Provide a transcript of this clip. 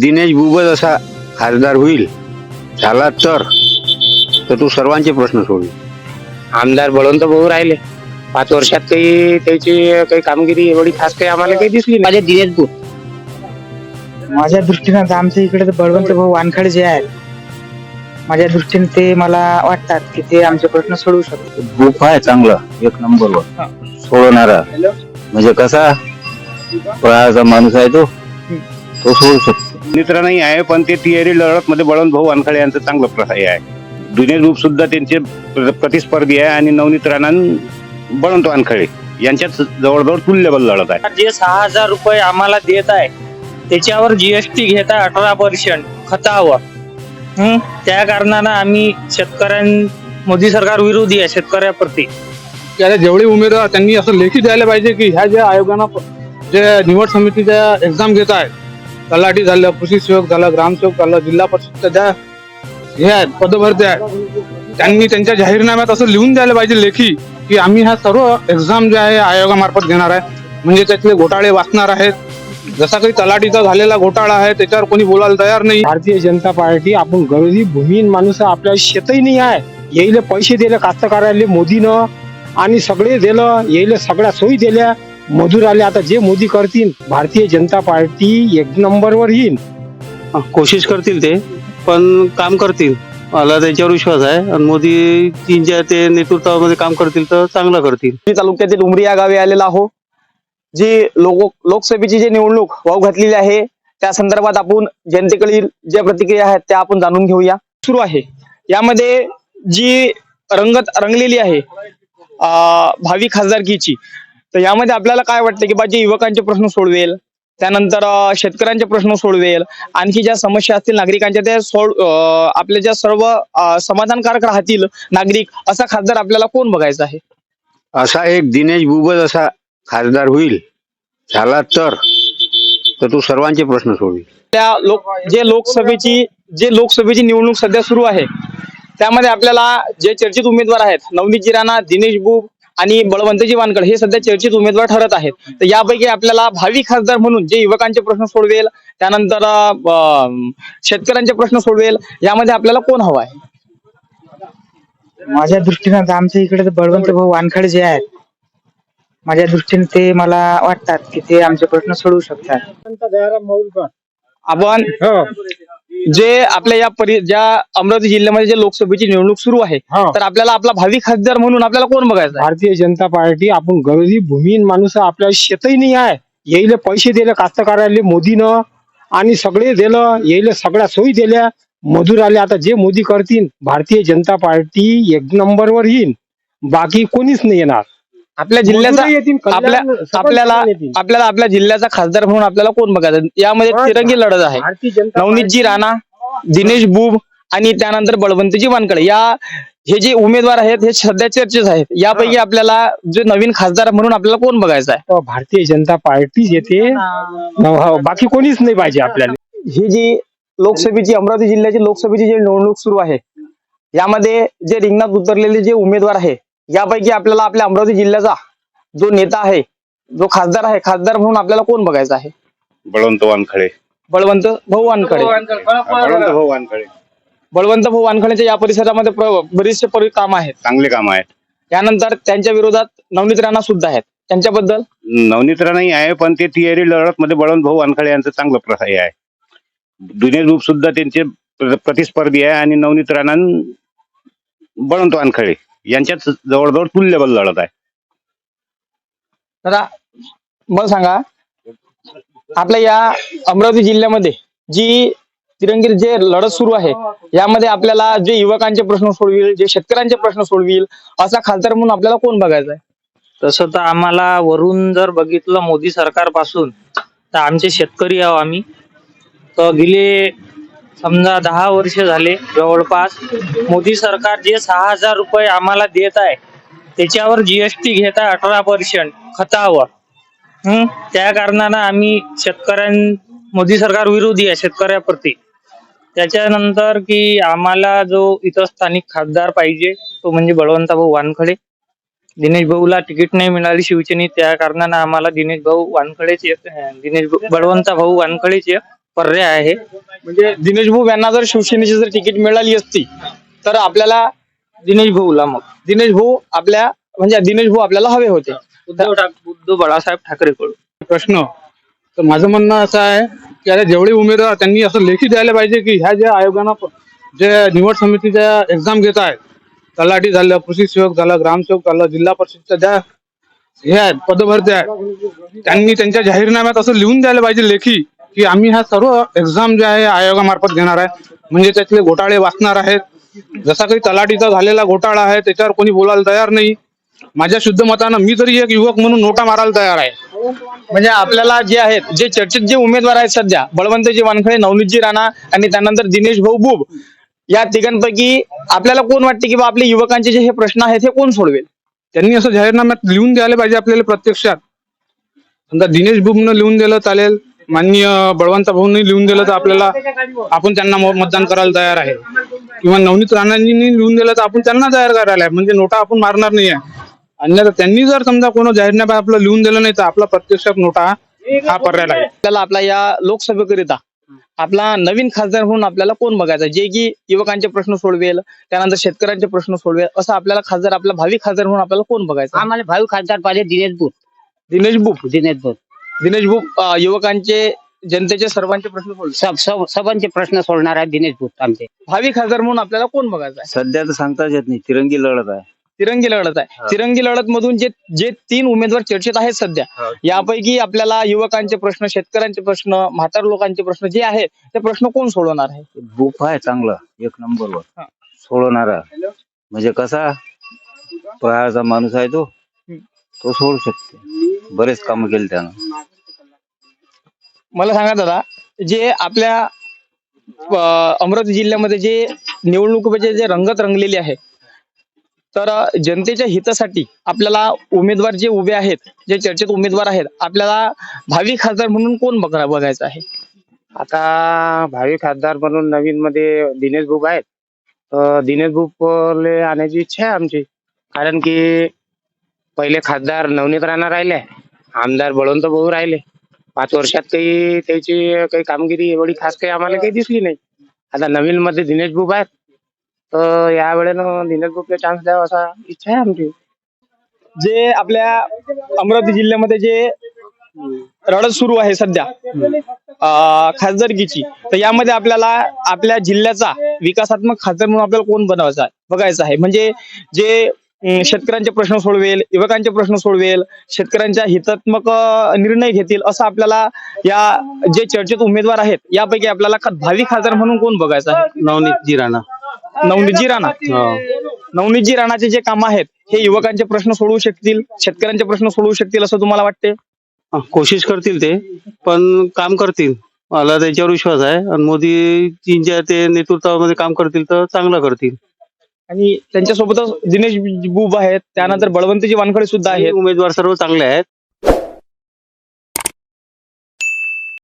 दिनेश बुबज असा खासदार होईल झाला तर? तर तू सर्वांचे प्रश्न सोडवी. आमदार बळवंत भाऊ राहिले. पाच वर्षात काही त्याची काही कामगिरी एवढी खास काही आम्हाला काही दिसली नाही. माझ्या दिनेश भाऊ. माझ्या दृष्टीनं तर आमच्या इकडे तर बळवंत भाऊ वानखडे जे आहेत माझ्या दृष्टीने ते मला वाटतात की ते आमचे प्रश्न सोडवू शकतात. बुक आहे चांगला एक नंबरवर. सोडवणारा. म्हणजे कसा? प्रयाचा माणूस आहे तो. तो सोडू शकतो. मित्र नाही आहे पण ते तिहेरी लढत मध्ये बळवंत भाऊ वानखडे यांचं चांगलं प्रसाय आहे. जुने रूप सुद्धा त्यांचे प्र- प्रतिस्पर्धी आहे आणि नवनीत राणा बळवंत वानखडे यांच्यात जवळजवळ तुल्यबल लढत आहे. जे सहा हजार रुपये आम्हाला देत आहे त्याच्यावर जीएसटी घेत आहे अठरा पर्सेंट खतावर. हं? त्या कारणानं आम्ही शेतकऱ्यां मोदी सरकार विरोधी आहे शेतकऱ्याप्रती. त्याला जेवढे उमेदवार त्यांनी असं लेखी द्यायला पाहिजे की ह्या ज्या आयोगानं प- जे निवड समितीच्या एक्झाम घेत आहेत तलाठी झालं कृषी सेवक झालं ग्रामसेवक झालं जिल्हा परिषदच्या ज्या हे आहेत पदभरते आहेत. त्यांनी त्यांच्या जाहीरनाम्यात असं लिहून द्यायला पाहिजे लेखी की आम्ही ह्या सर्व एक्झाम जे आहे आयोगामार्फत घेणार आहे. म्हणजे त्यातले घोटाळे वाचणार आहेत. जसा काही तलाठीचा झालेला घोटाळा आहे त्याच्यावर कोणी बोलायला तयार नाही. भारतीय जनता पार्टी आपण गरीब भूमीन माणूस आपल्या शेतही नाही आहे. येईल पैसे दिले कास्तकाराले मोदीनं आणि सगळे दिलं येईल सगळ्या सोयी दिल्या. मजूर आले आता जे मोदी करतील भारतीय जनता पार्टी एक नंबरवर येईल. कोशिश करतील ते पण काम करतील. मला त्याच्यावर विश्वास आहे आणि मोदीजींच्या ते नेतृत्वामध्ये काम करतील तर चांगलं करतील. मी तालुक्यातील उमरी या गावी आलेला आहो जी लोक लोकसभेची जी निवडणूक वाव घातलेली आहे त्या संदर्भात आपण जनतेकडील ज्या प्रतिक्रिया आहेत त्या आपण जाणून घेऊया. सुरू आहे. यामध्ये जी रंगत रंगलेली आहे भावी खासदारकीची तर यामध्ये आपल्याला काय वाटतं की बा जे युवकांचे प्रश्न सोडवेल त्यानंतर शेतकऱ्यांचे प्रश्न सोडवेल आणखी ज्या समस्या असतील नागरिकांच्या त्या सोड आपल्या ज्या सर्व समाधानकारक राहतील नागरिक असा खासदार आपल्याला कोण बघायचा आहे? असा एक दिनेश बुबज असा खासदार होईल झाला तर तर तू सर्वांचे प्रश्न सोडवी त्या लोक जे लोकसभेची जे लोकसभेची निवडणूक सध्या सुरू आहे त्यामध्ये आपल्याला जे चर्चित उमेदवार आहेत नवनीत राणा दिनेश बुब आणि बळवंतजी वानकड हे सध्या चर्चित उमेदवार ठरत आहेत. तर यापैकी आपल्याला भावी खासदार म्हणून जे युवकांचे प्रश्न सोडवेल त्यानंतर शेतकऱ्यांचे प्रश्न सोडवेल यामध्ये आपल्याला कोण हवा आहे? माझ्या दृष्टीनं तर आमच्या इकडे बळवंत भाऊ वानखडे जे आहेत माझ्या दृष्टीने ते मला वाटतात की ते आमचे प्रश्न सोडवू शकतात. आपण जे आपल्या या परि ज्या अमरावती जिल्ह्यामध्ये जे लोकसभेची निवडणूक सुरू आहे हा. तर आपल्याला आपला भावी खासदार म्हणून आपल्याला कोण बघायचं आहे? भारतीय जनता पार्टी आपण गरजी भूमीन माणूस आपल्या शेतही नाही आहे. येईल पैसे दिले कास्तकाराले मोदीनं आणि सगळे दिलं येईल सगळ्या सोयी दिल्या. मजूर आले आता जे मोदी करतील भारतीय जनता पार्टी एक नंबरवर येईल बाकी कोणीच नाही येणार. आपल्या जिल्ह्याचा मजुरी येतील, कल्याण- आपल्या- सकल आपल्याला कल्याण येतील. आपल्याला आपल्या जिल्ह्याचा खासदार म्हणून आपल्याला कोण बघायचं? यामध्ये तिरंगी लढत आहे. भारतीय जनता नवनीतजी राणा दिनेश बुब आणि त्यानंतर बळवंतजी वानकडे या हे जे उमेदवार आहेत हे सध्या चर्चेत आहेत. यापैकी आपल्याला जे नवीन खासदार म्हणून आपल्याला कोण बघायचं आहे? पार्टी- भारतीय जनता पार्टीच येते. हो, बाकी कोणीच नाही पाहिजे आपल्याला. ही जी लोकसभेची अमरावती जिल्ह्याची लोकसभेची जी निवडणूक सुरू आहे यामध्ये जे रिंगणात उतरलेले जे उमेदवार आहे यापैकी आपल्याला आपल्या अमरावती जिल्ह्याचा जो नेता आहे जो खासदार आहे खासदार म्हणून आपल्याला कोण बघायचं आहे? बळवंत वानखडे. बळवंत भाऊ वानखडे. बळवंत भाऊ वानखडे. बळवंत भाऊ वानखडेच्या या परिसरामध्ये प्र- बरेचसे परि काम आहेत. चांगले काम आहेत. त्यानंतर त्यांच्या विरोधात नवनीत राणा सुद्धा आहेत. त्यांच्याबद्दल? नवनीत नाही आहे पण ते तिहेरी लढत मध्ये बळवंत भाऊ वानखडे यांचं चांगलं प्रसाय आहे. जुने रूप सुद्धा त्यांचे प्र- प्रतिस्पर्धी आहे आणि नवनीत राणा बळवंत वानखडे. यांच्यात जवळजवळ तुल्यबल लढत आहे. दादा मला सांगा आपल्या या अमरावती जिल्ह्यामध्ये जी तिरंगी जे लढत सुरू आहे यामध्ये आपल्याला जे युवकांचे प्रश्न सोडविल जे शेतकऱ्यांचे प्रश्न सोडविल असा खासदार म्हणून आपल्याला कोण बघायचा आहे? तसं तर आम्हाला वरून जर बघितलं मोदी सरकारपासून तर आमचे शेतकरी आहो आम्ही. तर गेले समजा दहा वर्ष झाले जवळपास. मोदी सरकार जे सहा हजार रुपये आम्हाला देत आहे त्याच्यावर जीएसटी घेत आहे अठरा पर्सेंट खतावर. हम्म त्या कारणानं आम्ही शेतकऱ्यां मोदी सरकार विरोधी आहे शेतकऱ्याप्रती. त्याच्यानंतर की आम्हाला जो इथं स्थानिक खासदार पाहिजे तो म्हणजे बळवंत भाऊ वानखडे. दिनेश भाऊला तिकीट नाही मिळाली शिवसेनेत त्या कारणानं आम्हाला दिनेश भाऊ वानखडेच दिनेश भाऊ- बळवंत भाऊ वानखडेच पर्याय आहे. म्हणजे दिनेश भाऊ यांना जर शिवसेनेची जर तिकीट मिळाली असती तर आपल्याला दिनेश भाऊला मग. दिनेश भाऊ आपल्या म्हणजे दिनेश भाऊ आपल्याला हवे होते. उद्धव ठाक उद्धव बाळासाहेब ठाकरेकडून प्रश्न. तर माझं म्हणणं असं आहे की आता जेवढे उमेदवार त्यांनी असं लेखी द्यायला पाहिजे की ह्या ज्या आयोगानं प- जे निवड समितीच्या एक्झाम घेत आहेत तलाठी झालं कृषी सेवक झालं ग्रामसेवक झालं जिल्हा परिषदच्या ज्या हे आहेत पदभरते आहेत त्यांनी त्यांच्या जाहीरनाम्यात असं लिहून द्यायला पाहिजे लेखी. की आम्ही ह्या सर्व एक्झाम जे आहे आयोगामार्फत घेणार आहे. म्हणजे त्यातले घोटाळे वाचणार आहेत. जसा काही तलाठीचा झालेला घोटाळा आहे त्याच्यावर कोणी बोलायला तयार नाही. माझ्या शुद्ध मतानं मी तरी एक युवक म्हणून नोटा मारायला तयार आहे. म्हणजे आपल्याला जे आहेत जे चर्चेत जे उमेदवार आहेत सध्या बळवंतजी वानखळे नवनीतजी राणा आणि त्यानंतर दिनेश भाऊ बुब या तिघांपैकी आपल्याला कोण वाटते की बा आपले युवकांचे जे हे प्रश्न आहेत हे कोण सोडवेल? त्यांनी असं जाहीरनाम्यात लिहून द्यायला पाहिजे आपल्याला प्रत्यक्षात. समजा दिनेश बुबनं लिहून दिलं चालेल. माननीय बळवंत भाऊंनी लिहून दिलं तर आपल्याला आपण त्यांना मतदान करायला तयार आहे. किंवा नवनीत राणांनी लिहून दिलं तर आपण त्यांना तयार करायला आहे. म्हणजे नोटा आपण मारणार नाही आहे. अन्यथा त्यांनी जर समजा कोण जाहीरनामा आपलं लिहून दिलं नाही तर आपला प्रत्यक्षात नोटा हा पर्याय आहे. आपल्याला आपला या लोकसभेकरिता आपला नवीन खासदार म्हणून आपल्याला कोण बघायचा? जे की युवकांचे प्रश्न सोडवेल त्यानंतर शेतकऱ्यांचे प्रश्न सोडवेल असं आपल्याला खासदार आपला भावी खासदार म्हणून आपल्याला कोण बघायचं? आम्हाला भावी खासदार पाहिजे दिनेश बुत दिनेश बुब दिनेश बुत दिनेश अं, युवकांचे जनतेचे सर्वांचे प्रश्न सोडवे सब सब सर्वांचे प्रश्न सोडणार आहे दिनेश बुत आमचे. भावी खासदार म्हणून आपल्याला कोण बघायचं आहे? सध्या तर सांगताच येत नाही. तिरंगी लढत आहे. तिरंगी लढत आहे. तिरंगी लढत मधून जे जे तीन उमेदवार चर्चेत आहेत सध्या यापैकी आपल्याला युवकांचे प्रश्न शेतकऱ्यांचे प्रश्न म्हातार लोकांचे प्रश्न जे आहेत ते प्रश्न कोण सोडवणार आहे? बुक आहे चांगला एक नंबरवर. हा. सोडवणारा. म्हणजे कसा? प्रहारचा माणूस आहे तो. तो सोडू शकते. बरेच काम केले त्यानं. मला सांगा दादा जे आपल्या अं, अमरावती जिल्ह्यामध्ये जे निवडणुकीचे जे रंगत रंगलेली आहे तर अं, जनतेच्या हितासाठी आपल्याला उमेदवार जे उभे आहेत जे चर्चेत उमेदवार आहेत आपल्याला भावी खासदार म्हणून कोण बघा बघायचं आहे? आता भावी खासदार म्हणून नवीन मध्ये दिनेश बुक आहेत. तर दिनेश बुकले आणायची इच्छा आहे आमची. कारण की पहिले खासदार नवनीत राणा राहिले. आमदार बळवंत भाऊ राहिले. पाच वर्षात काही त्याची काही कामगिरी एवढी खास काही आम्हाला काही दिसली नाही. आता नवीन मध्ये दिनेश बुब आहेत. तर या वेळेनं दिनेश बुकला चान्स द्यावा असा इच्छा आहे आमची. जे आपल्या अमरावती जिल्ह्यामध्ये जे रडत सुरू आहे सध्या अं, खासदारकीची तर यामध्ये आपल्याला आपल्या जिल्ह्याचा विकासात्मक खासदार म्हणून आपल्याला कोण बनवायचा आहे? बघायचं आहे. म्हणजे जे शेतकऱ्यांचे प्रश्न सोडवेल युवकांचे प्रश्न सोडवेल शेतकऱ्यांच्या हितात्मक निर्णय घेतील असं आपल्याला या जे चर्चेत उमेदवार आहेत यापैकी आपल्याला भावी खासदार म्हणून कोण बघायचं आहे? नवनीत राणा. नवनीतजी राणा. नवनीतजी राणाचे जे काम आहेत हे युवकांचे प्रश्न सोडवू शकतील शेतकऱ्यांचे प्रश्न सोडवू शकतील असं तुम्हाला वाटते हा, कोशिश करतील ते पण काम करतील. मला त्याच्यावर विश्वास आहे. आणि मोदीजींच्या ते नेतृत्वामध्ये काम करतील तर चांगलं करतील. आणि त्यांच्यासोबतच दिनेश बुब आहेत. त्यानंतर बळवंतजी वानखडे सुद्धा आहेत. उमेदवार सर्व चांगले आहेत.